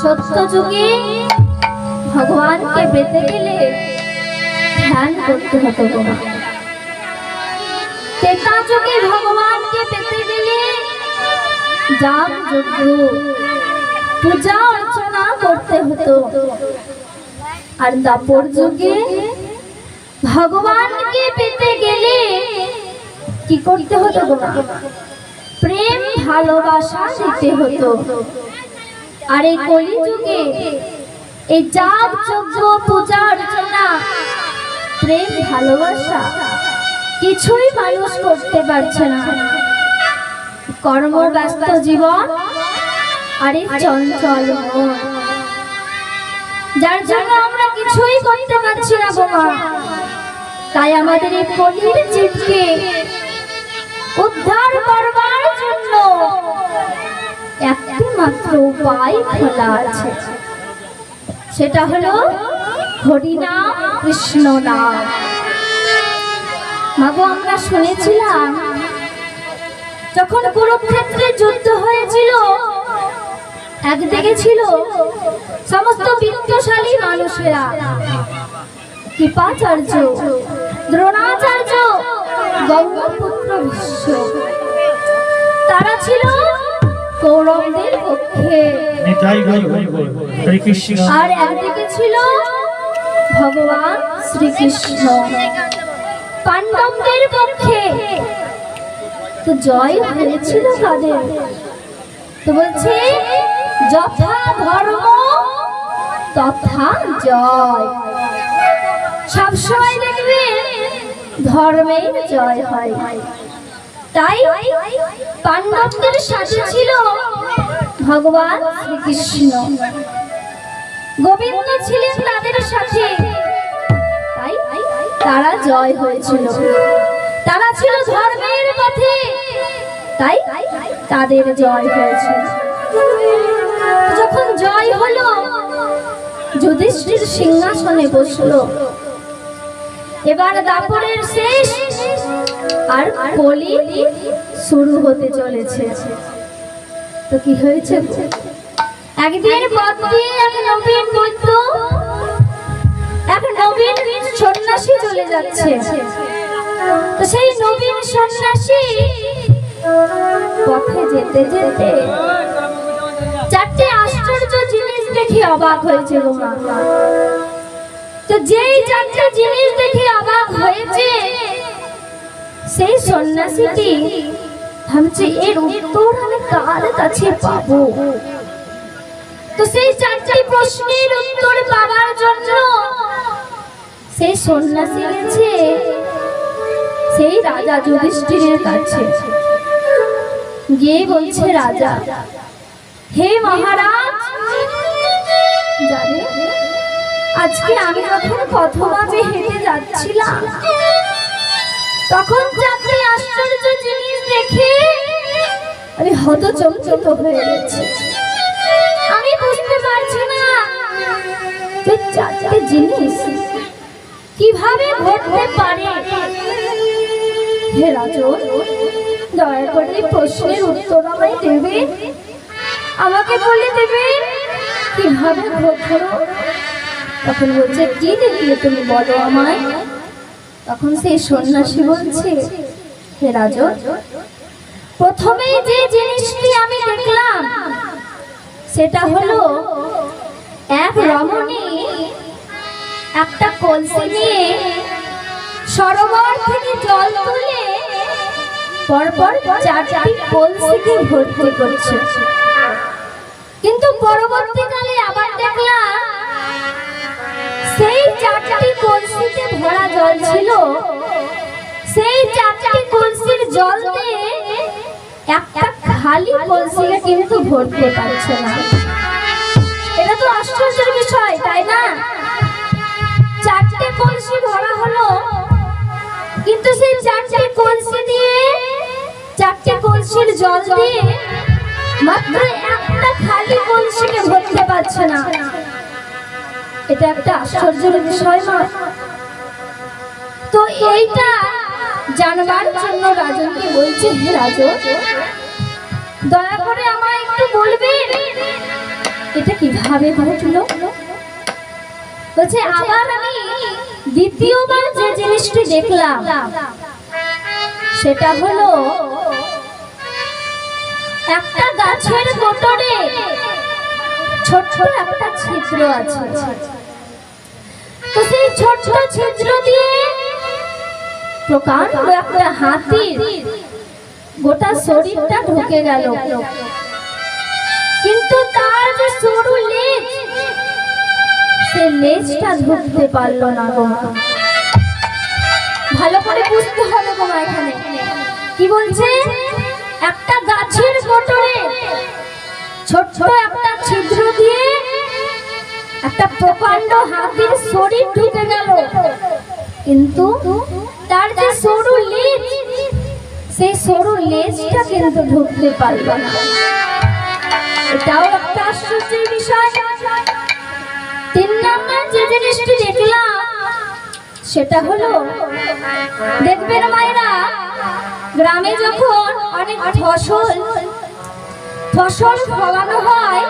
সত্য যুগে ভগবানকে পেতে গেলে ধ্যান করতে হতো তোমার। ভগবানকে পেতে গেলে পূজা অর্চনা করতে হতো। আর ভগবানকে পেতে গেলে কি করতে হতো? প্রেম, ভালোবাসা দিতে হতো। আর এই কলি যুগে এই যাগ যজ্ঞ, পূজা অর্চনা প্রেম, ভালোবাসা, কিছুই মানুষ করতে পারছে না। কর্মব্যস্ত জীবন আর চঞ্চল যার জন্য আমরা কিছুই করতে পারছি না বোমা। তাই আমাদের এই কলির জীবকে উদ্ধার করবার জন্য একটি মাত্র উপায় খোলা আছে। সেটা হলো হরিনাম কৃষ্ণ নাম। মাগো আমরা শুনেছিলাম যখন কুরুক্ষেত্রে যুদ্ধ হয়েছিল একদিকে ছিল সমস্ত বিত্তশালী মানুষেরা। কৃপাচার্য দ্রোণাচার্য গঙ্গপুত্র বিশ্ব। তারা ছিল কৌরবদের পক্ষে। আর একদিকে ছিল ভগবান শ্রীকৃষ্ণ। পাণ্ডবদের পক্ষে তো জয় হয়েছিল তাদের তো বলছে, যথা ধর্ম, তথা জয়। সবসময় দেখবে ধর্মের জয় হয়। তাই পাণ্ডবদের সাথে ছিল ভগবান শ্রীকৃষ্ণ। গোবিন্দ ছিলেন তাদের সাথে। তারা জয় হয়েছিল। তারা ছিল ধর্মের পথে। তাই তাদের জয় হয়েছিল যখন জয় হলো, যুধিষ্ঠির সিংহাসনে বসল। এবার দাপরের শেষ আর কলি শুরু হতে চলেছে। তো কি হয়েছে? একদিন পথ দিয়ে এক যাচ্ছে তো সেই নবীন সন্ন্যাসী পথে যেতে যেতে চারটে আশ্চর্য জিনিস দেখে অবাক হয়েছে গো। তো যেই চারটে জিনিস দেখে অবাক হয়েছে, সেই সন্ন্যাসীটি ভাবছে, এর উত্তর আমি কার কাছে পাবো তো সেই চারটি প্রশ্নের উত্তর পাওয়ার জন্য সেই সন্ন্যাসী গেছে, সেই রাজা যুধিষ্ঠিরের কাছে। গিয়ে বলছে, রাজা, হে মহারাজ, জানে, আজকে আমি যখন পথমাঝে হেঁটে যাচ্ছিলাম, তখন চারটি আশ্চর্য জিনিস দেখে আমি হতচকিত হয়ে গেছি। আমি বুঝতে পারছি না যে চারটে জিনিস কীভাবে ঘটতে পারে? হে রাজন দয়া করে প্রশ্নের উত্তর আমায় দেবে। আমাকে বলে দেবে কীভাবে ঘটলো। তখন বলছে, কি দেখলে তুমি বলো আমায়? তখন সেই সন্ন্যাসী বলছে, হে রাজন প্রথমেই যে জিনিসটি আমি দেখলাম, সেটা হলো এক রমণী একটা কলসি নিয়ে সরোবর থেকে জল তুলে পরপর চারটি কলসিকে ভর্তি করছে। কিন্তু পরবর্তীকালে আবার দেখলাম সেই চারটি কলসিতে ভরা জল ছিল। সেই চারটি কলসির জল একটা খালি কলসিকে কিন্তু ভরতে পারছে না। এটা তো আশ্চর্যের বিষয়, তাই না? কলসি ভরা হলো। কিন্তু সেই চারটে কলসি দিয়ে, চারটে কলসির জল দিয়ে মাত্র একটা খালি কলসিকে ভরতে পারছে না। এটা একটা আশ্চর্যের বিষয় নয় তো এইটা জানবার জন্য রাজনকে বলছে, হে রাজন দয়া করে আমায় একটু বলবেন এটা কীভাবে ঘটলো বলছে, আবার আমি দ্বিতীয়বার যে জিনিসটি দেখলাম, সেটা হলো একটা গাছের কোটরে ছোট্ট একটা ছিদ্র আছে। তো সেই ছিদ্র দিয়ে প্রকাণ্ড একটা হাতির গোটা শরীরটা ঢুকে গেল। কিন্তু তার যে সরু সে লেজটা ঢুকতে পারল না গো। ভালো করে বুঝতে হবে গো এখানে। কি বলছে? একটা গাছের কোটরে ছোট একটা ছিদ্র দিয়ে একটা প্রকাণ্ড হাতির শরীর ঢুকে গেল। কিন্তু তার যে সরু লেজ, সেই সরু লেজটা কিন্তু ঢুকতে পারল না। এটাও একটা আশ্চর্যের বিষয়। তিন নম্বর যে জিনিসটি দেখলাম, সেটা হলো, দেখবেন মায়েরা, গ্রামে যখন অনেক ফসল ফসল ফলানো হয়,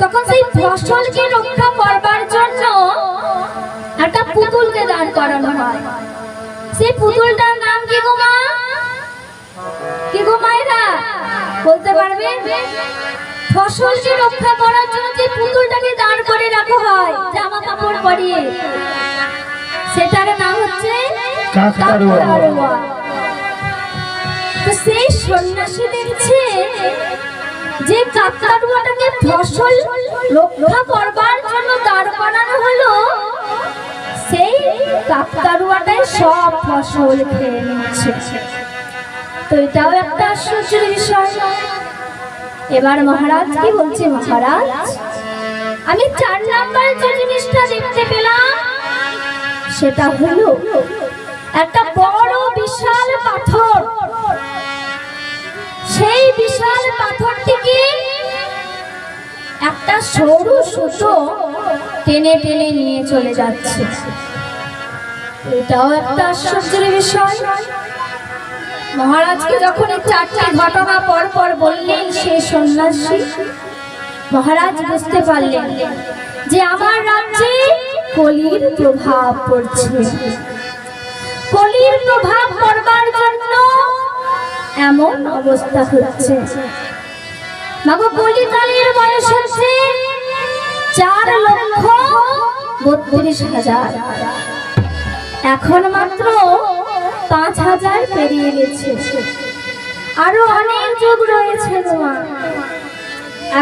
তখন সেই ফসলকে রক্ষা করবার জন্য একটা পুতুলকে দাঁড় করানো হয়। সেই পুতুলটার নাম কি গো মা? কি গো মায়েরা? বলতে পারবে ফসলকে রক্ষা করার জন্য যে পুতুলটাকে দাঁড় করে রাখা হয় জামা কাপড় পরিয়ে। সেটার নাম হচ্ছে। তো সেই সন্ন্যাসী দেখছে যে কাকতাড়ুয়াটাকে ফসল রক্ষা করবার জন্য দাঁড় করানো হলো সেই কাকতাড়ুয়াটাই সব ফসল খেয়ে নিচ্ছে। তো এটাও একটা আশ্চর্যের বিষয়। এবার মহারাজ, কি বলছে মহারাজ? আমি চার নাম্বার যে জিনিসটা দেখতে পেলাম, সেটা হলো একটা বড় বিশাল পাথর। সেই বিশাল পাথরটিকে একটা সরু সুতো টেনে টেনে নিয়ে চলে যাচ্ছে। এটাও একটা আশ্চর্যের বিষয়। মহারাজকে যখন এই চারটি ঘটনা পর পর বললেন, সে সন্ন্যাসী, মহারাজ বুঝতে পারলেন যে আমার রাজ্যে কলির প্রভাব পড়ছে। কলির প্রভাব পড়বার জন্য এমন অবস্থা হচ্ছে। মাগো, কলিকালের বয়স হচ্ছে চার লক্ষ বত্রিশ হাজার। এখন মাত্র পাঁচ হাজার পেরিয়ে গেছে। আরও অনেক যুগ রয়েছে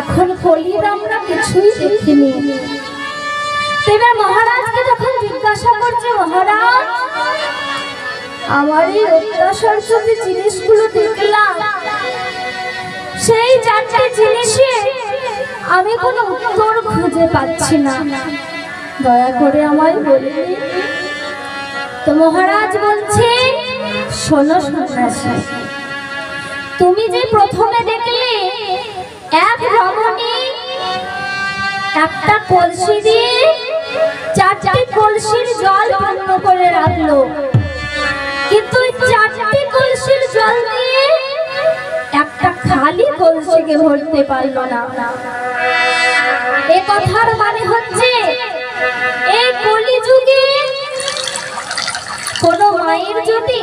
এখন কলির আমরা কিছুই দেখিনি। তো মহারাজকে যখন জিজ্ঞাসা করছে, মহারাজ, আমার এই অত্যাচার যদি জিনিসগুলো দেখলাম। সেই চারটে জিনিসে আমি কোনো উত্তর খুঁজে পাচ্ছি না। দয়া করে আমায় বলে। তো মহারাজ বলছে, শোনো সন্ন্যাসী, তুমি যে প্রথমে দেখলে এক রমণী একটা কলসি দিয়ে চারটি কলসির জল বন্ধ করে রাখল। কিন্তু চারটি কলসির জল দিয়ে একটা খালি কলসিকে ভরতে পারল না। এ কথার মানে হচ্ছে, এই কলিযুগে মায়ের যদি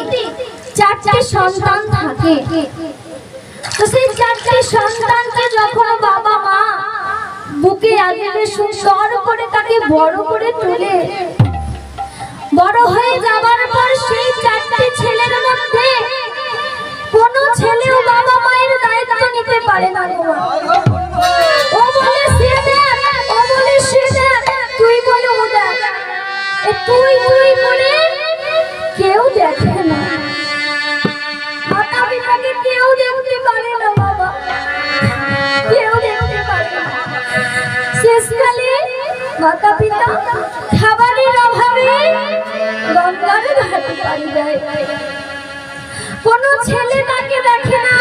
চারটে সন্তান থাকে, তো সেই চারটে সন্তানকে যখন বাবা মা আদরে সুন্দর করে তাকে বড় করে তুলে, বড় হয়ে যাবার পর সেই চারটি ছেলের মধ্যে কোনো ছেলেও বাবা মায়ের দায়িত্ব নিতে পারে না ও তুই বলে। তুই তুই করে মাতা পিতা খাবারের অভাবে গঙ্গার ঘাটে পাড়ি দেয়। কোনো ছেলে তাকে দেখে না।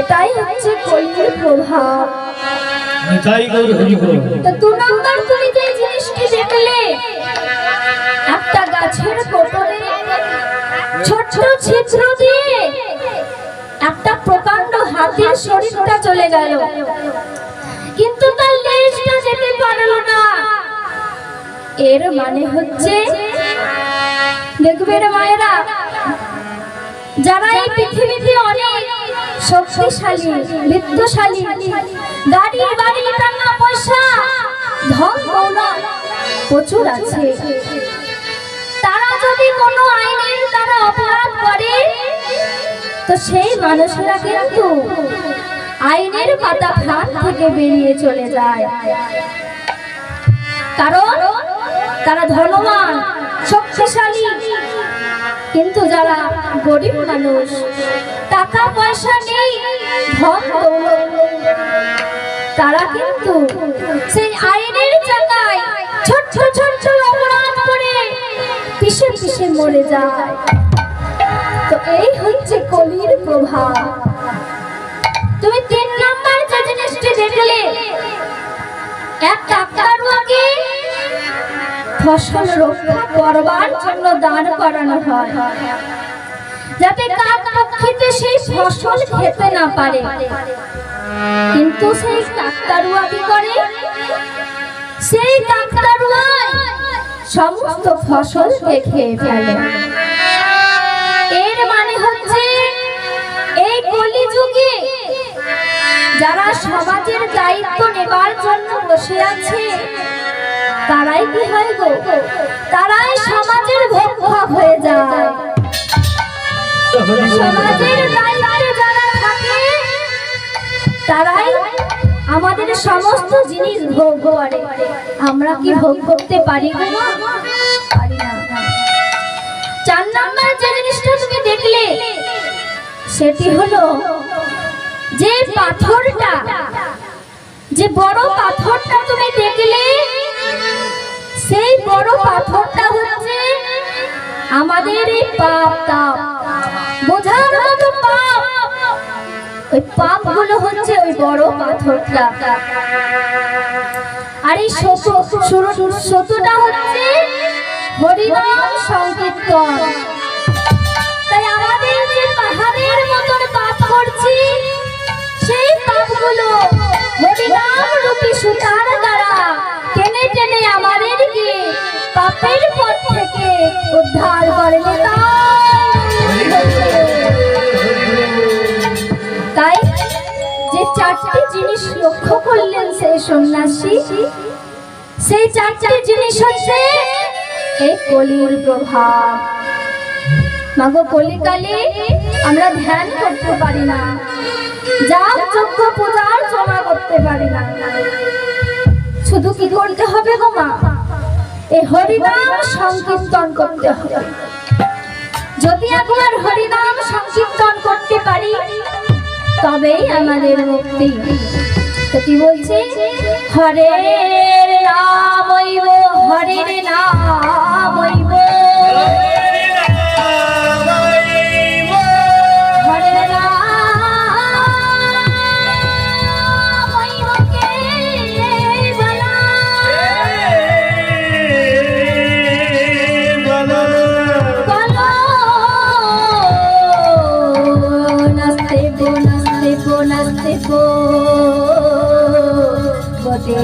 এটাই হচ্ছে কলির প্রভাব। নিতাই গৌর হরি তো নম্বর তুমি যে জিনিসটি দেখলে একটা গাছের কোটরে ছোট্ট ছিদ্র দিয়ে একটা প্রকাণ্ড হাতির শরীরটা চলে গেল। কিন্তু তার লেজটা যেতে পারল না। এর মানে হচ্ছে, দেখবে রে মায়েরা, যারা এই পৃথিবীতে অনেক শক্তিশালী বিত্তশালী গাড়ি, বাড়ি, টাকা, পয়সা, ধন, দৌলত প্রচুর আছে। তারা যদি কোনো আইনের দ্বারা অপরাধ করে, তো সেই মানুষেরা কিন্তু আইনের পাতা ফাঁদ থেকে বেরিয়ে চলে যায়। কারণ তারা ধনবান শক্তিশালী। কিন্তু যারা গরিব মানুষ, টাকা পয়সা নেই তারা কিন্তু সেই আইনের জায়গায় ছোট্ট ছোট্ট অপরাধ করে পিছে পিছে মরে যায়। তো এই হচ্ছে কলির প্রভাব। তুমি তিন নাম্বার যে জিনিসটি দেখলে। এক কাকতারুয়াকে ফসল রক্ষা করবার জন্য দান করানো হয়। যাতে কাক পক্ষীতে সেই ফসল খেতে না পারে। কিন্তু সেই কাকতারুয়া কি করে, সেই কাকতারুয়ায় সমস্ত ফসলকে খেয়ে ফেলে। যারা সমাজের দায়িত্ব নেবার জন্য বসে আছে। তারাই কি হয় গো? তারাই সমাজের ভক্ষক হয়ে যায়। সমাজের তারাই আমাদের সমস্ত জিনিস ভোগ করে। আমরা কি ভোগ করতে পারি চার নাম্বার যে জিনিসটা তুমি দেখলে, সেটি হলো যে পাথরটা, যে বড় পাথরটা তুমি দেখলে, সেই বড় পাথরটা হচ্ছে আমাদের এই পাপ তাপ। বোঝার মতো পাপ। ওই পাপগুলো হচ্ছে ওই বড় পাথরটা। আর এই সতুটা হচ্ছে হরিনাম সংকীর্তন। উদ্ধার তাই যে চারটি জিনিস লক্ষ্য করলেন সেই সন্ন্যাসী, সেই চারটি জিনিস হচ্ছে এই কলির প্রভাব। মাগো কলিকালে, আমরা ধ্যান করতে পারি না। যার যোগ্য পূজা অর্চনা করতে পারি না। শুধু কি করতে হবে গো মা? এই হরিনাম সংকীর্তন করতে হবে। যদি একবার হরিনাম সংকীর্তন করতে পারি, তবেই আমাদের মুক্তি। তো কি বলছে? হরে নাম হরে নাম। জগতে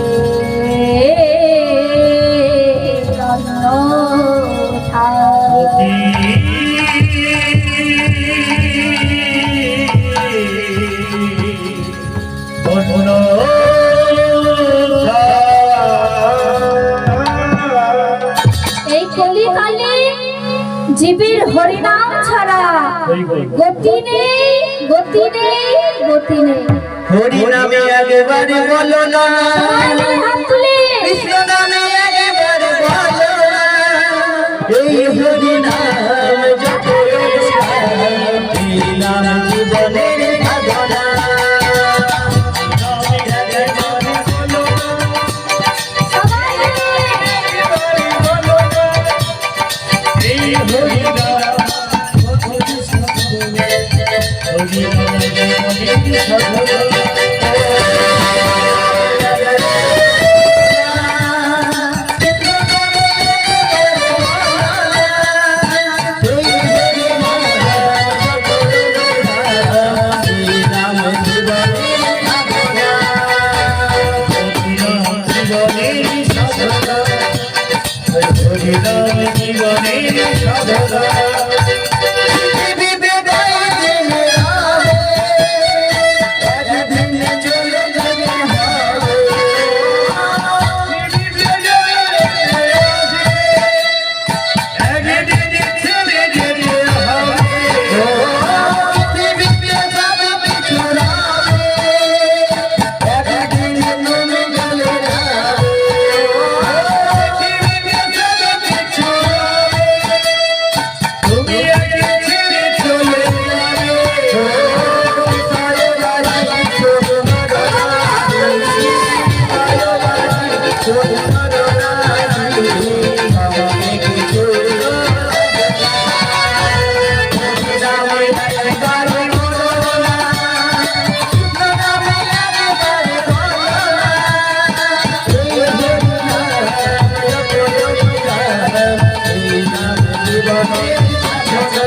এই কলিকালে জীবের হরিনাম ছাড়া গতি নেই গতি নেই গতি নেই। হরি নামে একবার বলো না। কৃষ্ণ নামে একবার বলো না। এই Thank you.